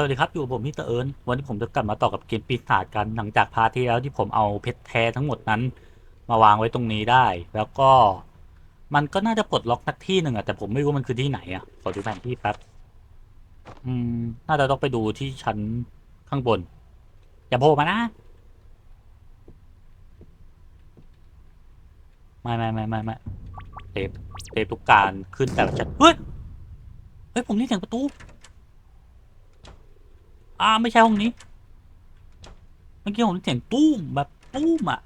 สวัสดีครับ อยู่กับผมมิสเตอร์เอิร์นวันนี้ผมจะกลับมาต่อกับเกมปีศาจกันหลังจากพาร์ทที่แล้วที่ผมเอาเพชรแท้ทั้งหมดนั้น มาวางไว้ตรงนี้ได้ แล้วก็มันก็น่าจะปลดล็อกสักที่หนึ่งอะแต่ผมไม่รู้มันคือที่ไหนอะขอดูแผนที่แป๊บอืม น่าจะต้องไปดูที่ชั้นข้างบน อย่าโผล่มานะ ไม่ไม่ไม่ไม่ไม่เซฟเซฟทุกการขึ้นแต่ละชั้นเฮ้ยเฮ้ยผมได้ยินเสียงประตู อ่าไม่ใช่ห้องนี้ เมื่อกี้ผมได้ยินเสียงตู้มแบบตู้มอะ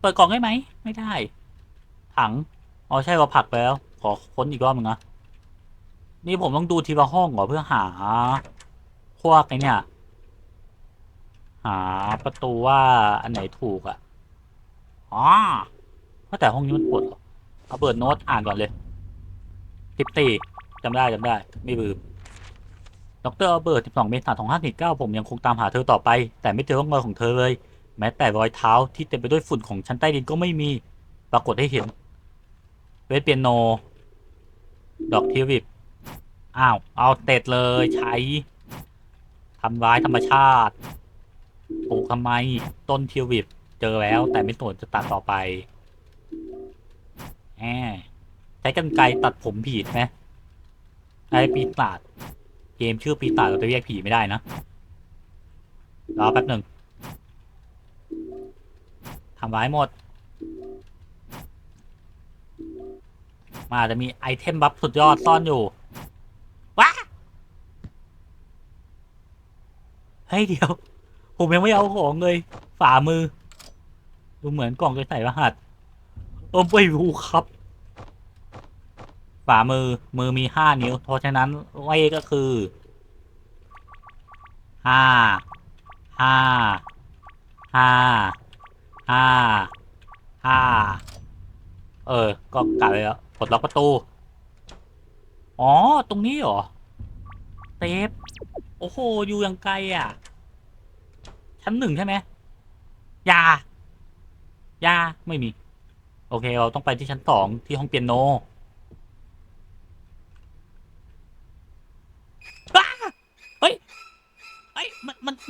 เปิดกล่องได้ไหม ไม่ได้ ถัง อ๋อใช่ว่าผลักไปแล้ว ขอค้นอีกรอบหนึงนะ นี่ผมต้องดูทีละห้องเหรอเพื่อหาพวกไอเนี่ย หาประตูว่าอันไหนถูกอะ อ๋อว่าแต่ห้องนี้มันปวดเหรอเอาเปิดโน้ตอ่านก่อนเลยทิปตี จำได้จำได้ ไม่ลืมดรเบิร์ต12 เมษายน2549ผมยังคงตามหาเธอต่อไป แต่ไม่เจอร่องรอยของเธอเลย แม้แต่รอยเท้าที่เต็มไปด้วยฝุ่นของชั้นใต้ดินก็ไม่มี ปรากฏให้เห็น เวทเปียโน ดอกทิวิปอ้าว เอาเต็ดเลยใช้ทำร้ายธรรมชาติปลูกทำไม ต้นทิวิปเจอแล้ว แต่ไม่สนจะตัดต่อไปแหมใช้กันไกรตัดผมผีไหม ไอ้ปีศาจเกมชื่อปีศาจเราจะเรียกผีไม่ได้นะรอแป๊บหนึ่งทำร้ายหมดมาจะมีไอเทมบัฟสุดยอดซ่อนอยู่ว้าเฮ้ยเดี๋ยว ผมยังไม่เอาของเลย ฝ่ามือ ดูเหมือนกล่องจะใส่รหัสโอ้ไม่รู้ครับ ฝ่ามือมือมีห้านิ้ว เพราะฉะนั้นไว้ก็คือห้าห้าห้าห้าห้าเออ ก็กลับไปแล้วปลดล็อกประตู อ๋อ ตรงนี้เหรอเซฟโอ้โห อยู่ยังไกลอะ ชั้นหนึ่งใช่ไหมยายาไม่มี โอเค เราต้องไปที่ชั้นสองที่ห้องเปียโนอ้าเฮ้ยเฮ้ย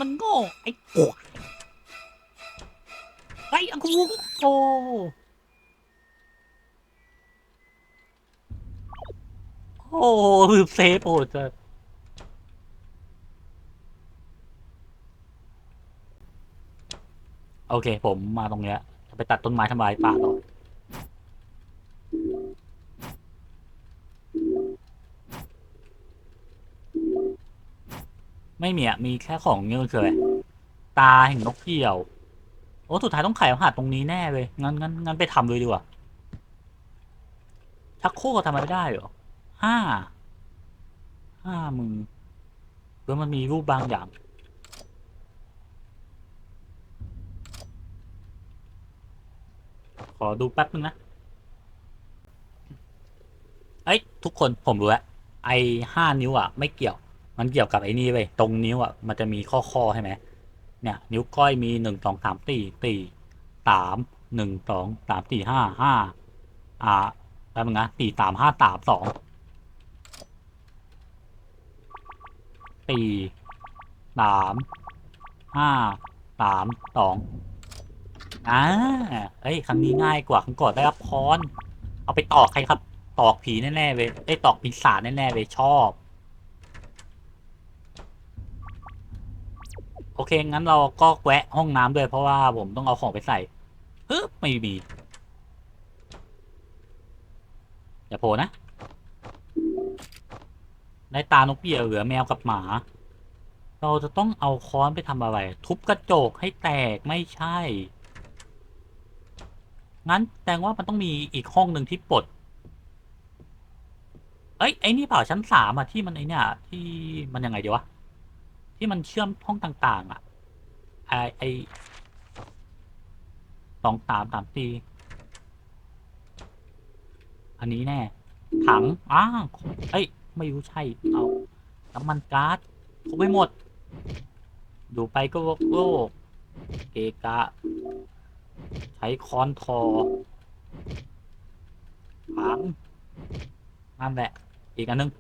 มันโง่ ไอ้โอ้ไอ้อังกูโอ้โอ้ลืมเซฟโอ้จะโอเค ผมมาตรงเนี้ยจะไปตัดต้นไม้ทำลายป่าต่อ ไม่มีอะมีแค่ของเงี้ยมันคืออะไรตาแห่งนกเหี่ยว โอ้สุดท้ายต้องไขรหัสตรงนี้แน่เลย งั้นงั้นงั้นไปทำเลยดีกว่าชักโครกทำอะไรไม่ได้เหรอห้าห้ามึงเพื่อมันมีรูปบางอย่างขอดูแป๊บนึงนะ เอ้ย ทุกคนผมรู้แล้วไอ้ห้านิ้วอะ ไม่เกี่ยว มันเกี่ยวกับไอ้นี่เว้ยตรงนิ้วอะมันจะมีข้อข้อใช่ไหมเนี่ยนิ้วก้อยมีหนึ่งสองสามสี่สี่สามหนึ่งสองสามสี่ห้าห้าอ่าแป๊บนึงนะสี่สามห้าสามสองสี่สามห้าสามสองอ่าเฮ้ยครั้งนี้ง่ายกว่าครั้งก่อนได้รับพรเอาไปตอกใครครับ ตอกผีแน่ๆเว้ยได้ตอกปีศาจแน่ๆเว้ยชอบ โอเค งั้นเราก็แวะห้องน้ำด้วยเพราะว่าผมต้องเอาของไปใส่ฮึไม่มี อย่าโผล่นะได้ตานกเหยี่ยเหลือแมวกับหมา เราจะต้องเอาค้อนไปทำอะไร ทุบกระจกให้แตกไม่ใช่ งั้นแสดงว่ามันต้องมีอีกห้องหนึ่งที่ปลด เอ้ย ไอ้นี่เปล่าชั้นสามอะที่มันไอเนี่ยที่มันยังไงเดี๋ยวะ ที่มันเชื่อมห้องต่าง ๆ อะ ไอไอสองสามสามสี่อันนี้แน่ ถัง อ้าเอ้ย ไม่รู้ใช่ เอาน้ำมันก๊าซครบไปหมด อยู่ไปก็โลกโลก เกกะ ใช้ค้อนทอถังนั่นแหละ อีกอันนึง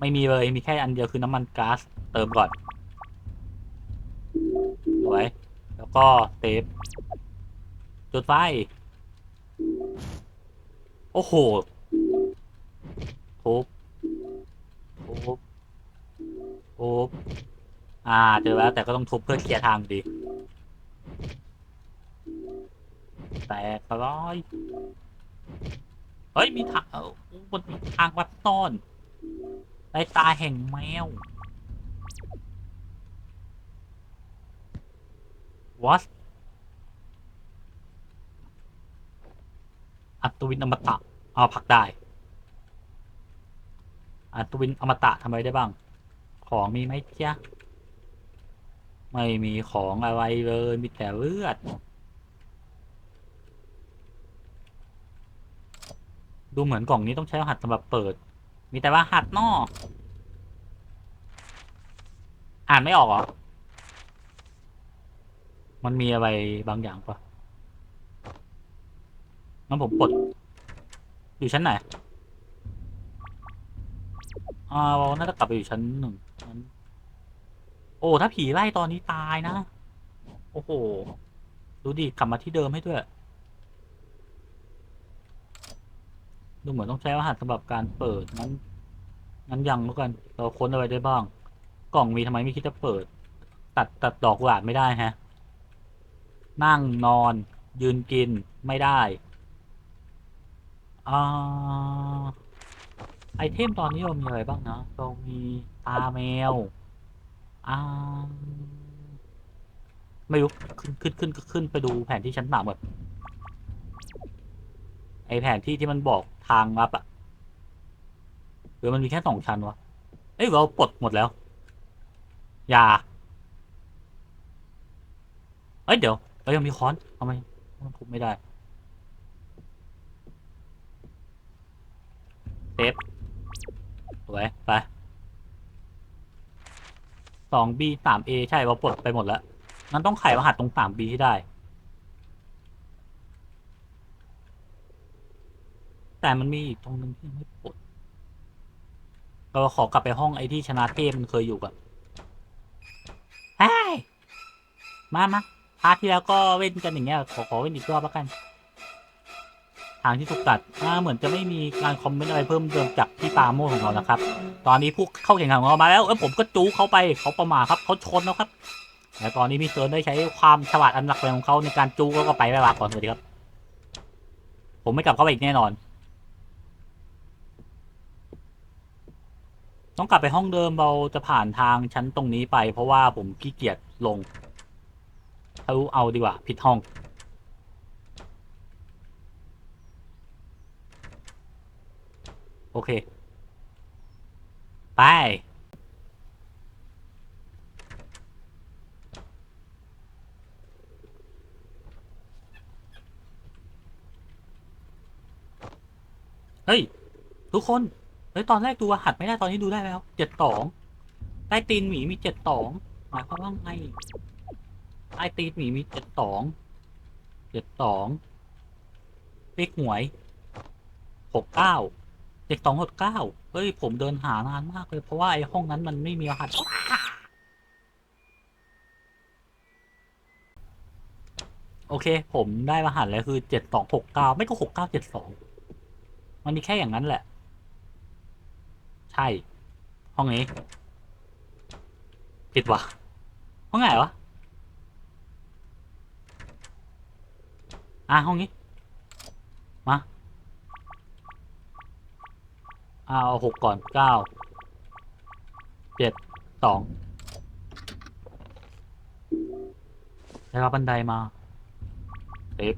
ไม่มีเลย มีแค่อันเดียวคือน้ำมันก๊าซ เติมก่อนสวยแล้วก็เซฟจุดไฟ โอ้โหทุบทุบทุบอ่า เจอแล้วแต่ก็ต้องทุบเพื่อเคลียร์ทางดี แตกร้อย เฮ้ย มีทางเออมันมีทางวัดต้นในตาแห่งแมว what อัศวินอมตะเอาผักได้ อัศวินอมตะทำอะไรได้บ้าง ของมีไหมจ๊ะไม่มีของอะไรเลย มีแต่เลือด ดูเหมือนกล่องนี้ต้องใช้รหัสสำหรับเปิด มีแต่ว่าหัสนออ่านไม่ออกเหรอ มันมีอะไรบางอย่างปะงั้นผมปลด อยู่ชั้นไหน อ่าเราน่าจะกลับไปอยู่ชั้นหนึ่งชั้นโอ้ ถ้าผีไล่ตอนนี้ตายนะ โอ้โห ดูดิ กลับมาที่เดิมให้ด้วย ดูเหมือนต้องใช้รหัสสำหรับการเปิด งั้น งั้นยังแล้วกัน เราค้นอะไรได้บ้าง กล่องมีทำไมไม่คิดจะเปิด ตัดตัดดอกกุหลาบไม่ได้ฮะ นั่งนอน ยืนกินไม่ได้อ่าไอเทมตอนนี้เรามีอะไรบ้างนะเรามีตาแมวอ่าไม่รู้ขึ้นขึ้นขึ้นขึ้นไปดูแผนที่ชั้นสามก่อนไอแผนที่ที่มันบอกทางลับอะหรือมันมีแค่สองชั้นวะเอ้ยเราปลดหมดแล้ว อย่าเอ้ยเดี๋ยว เรายังมีค้อนทำไมมันทุบไม่ได้เซฟสวยไปสองบีสามเอใช่เราปลดไปหมดแล้วงั้นต้องไขรหัสตรงสามบีให้ได้ แต่มันมีอีกตรงนึงที่ไม่ปลดเราขอกลับไปห้องไอ้ที่ชนะเทพมันเคยอยู่ก่อนเฮ้ยมามา พาร์ทที่แล้วก็เล่นกันอย่างเงี้ยขอขอเล่นอีกรอบแล้วกัน ทางที่ถูกตัดอ่าเหมือนจะไม่มีการคอมเมนต์อะไรเพิ่มเติมจากที่ปาโมของเรานะครับ ตอนนี้ผู้เข้าแข่งขันของเรามาแล้วเออผมก็จูเขาไปเขาประมาทครับเขาชนแล้วครับแต่ตอนนี้พี่เซิร์นได้ใช้ความฉลาดอันหลักแหลมของเขาในการจูแล้วก็ไปแล้วลาก่อนสวัสดีครับ ผมไม่กลับเข้าไปอีกแน่นอน ต้องกลับไปห้องเดิมเราจะผ่านทางชั้นตรงนี้ไป เพราะว่าผมขี้เกียจลง เอาเอาดีกว่า ผิดห้อง โอเค ไป เฮ้ย ทุกคน เฮ้ย ตอนแรกดูรหัสไม่ได้ตอนนี้ดูได้แล้ว เจ็ดสองใต้ตีนหมีมีเจ็ดสองหมายความว่าไง ใต้ตีนหมีมีเจ็ดสองเจ็ดสองเลขหวยหกเก้าเจ็ดสองหกเก้าเฮ้ย ผมเดินหานานมากเลยเพราะว่าไอ้ห้องนั้นมันไม่มีรหัสโอเค ผมได้รหัสแล้วคือเจ็ดสองหกเก้าไม่ก็หกเก้าเจ็ดสองมันมีแค่อย่างนั้นแหละ ใช่ ห้องนี้ผิดวะห้องไหนวะ อะห้องนี้ มาเอาหกก่อนเก้าเจ็ดสองได้รับบันไดมาเอ๊ะ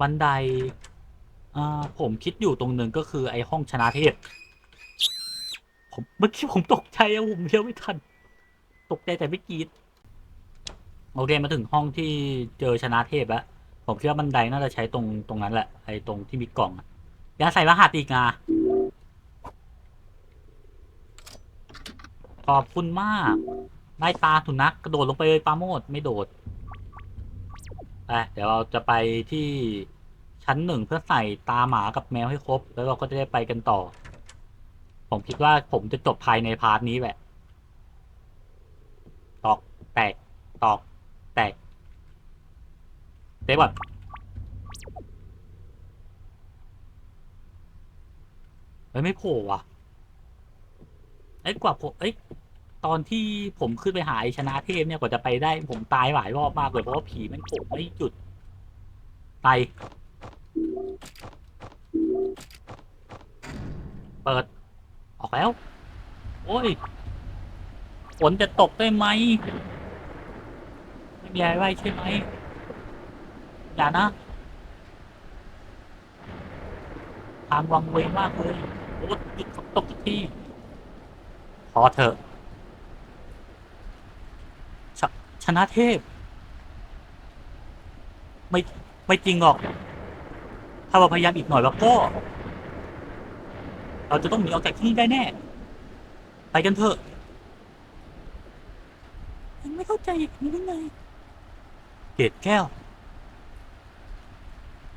บันไดอ่าผมคิดอยู่ตรงหนึ่งก็คือไอห้องชนะเทพผมเมื่อกี้ผมตกใจอะผมเลี้ยวไม่ทัน ตกใจแต่ไม่กรีดโอเคมาถึงห้องที่เจอชนะเทพแล้ว ผมคิดว่าบันไดน่าจะใช้ตรงตรงนั้นแหละไอตรงที่มีกล่องอะอย่าใส่รหัสอีกนะขอบคุณมากได้ตาสุนัขกระโดดลงไปเลยปาโมดไม่โดดไปเดี๋ยวเราจะไปที่ชั้นหนึ่งเพื่อใส่ตาหมากับแมวให้ครบ แล้วเราก็จะได้ไปกันต่อ ผมคิดว่าผมจะจบภายในพาร์ทนี้แหละ ตอกแตก ตอกแตก เดี๋ยวก่อนเฮ้ยไม่โผล่ว่ะเอ้กว่าผมเอ้ตอนที่ผมขึ้นไปหาไอชนะเทพเนี่ยกว่าจะไปได้ ผมตายหลายรอบมากเลยเพราะว่าผีมันโผล่ไม่หยุดไปเปิด ออกแล้ว โอ้ยฝนจะตกได้ไหม ไม่มีอะไรไว้ใช่ไหม อย่านะ ทางวังเวงมากเลยโอ้หยุดตกทุกทีพอเถอะชชนะเทพ ไม่ไม่จริงหรอก ถ้าเราพยายามอีกหน่อยแล้วก็ เราจะต้องหนีออกจากที่นี่ได้แน่ ไปกันเถอะยังไม่เข้าใจอย่างนี้ได้ไงเกรดแก้ว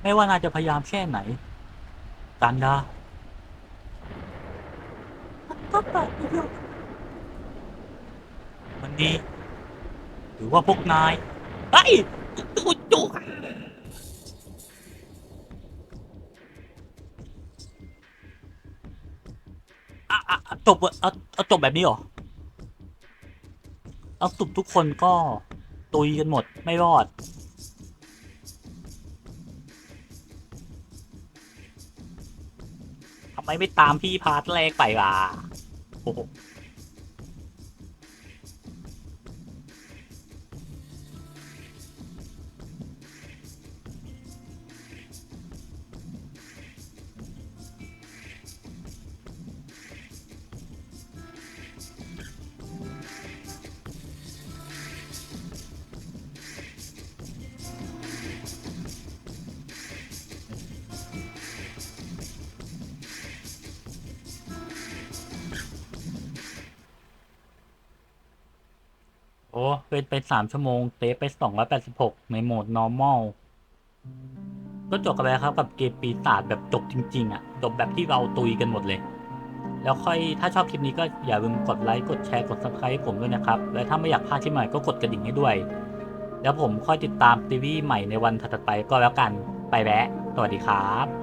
ไม่ว่านายจะพยายามแค่ไหนกันดาก็ตอบอยู่มันดีหรือว่าพวกนายไอ้ยจุกจุกอะอะอะจบเว้ยเอาเอาจบแบบนี้เหรอ เอาสุดทุกคนก็ตุยกันหมดไม่รอด ทำไมไม่ตามพี่พาร์ทแรกไปวะโอ้โห เป็นไปสามชั่วโมงเตะไปสองร้อยแปดสิบหกในโหมด normal ก็จบกันไปครับกับเกมปีศาจแบบจบจริง ๆ อะ จบแบบที่เราตุยกันหมดเลย แล้วค่อยถ้าชอบคลิปนี้ก็อย่าลืมกดไลค์กดแชร์กด subscribe ให้ผมด้วยนะครับ และถ้าไม่อยากพลาดคลิปใหม่ก็กดกระดิ่งให้ด้วย แล้วผมค่อยติดตามซีรีใหม่ในวันถัดไปก็แล้วกันไปแวะสวัสดีครับ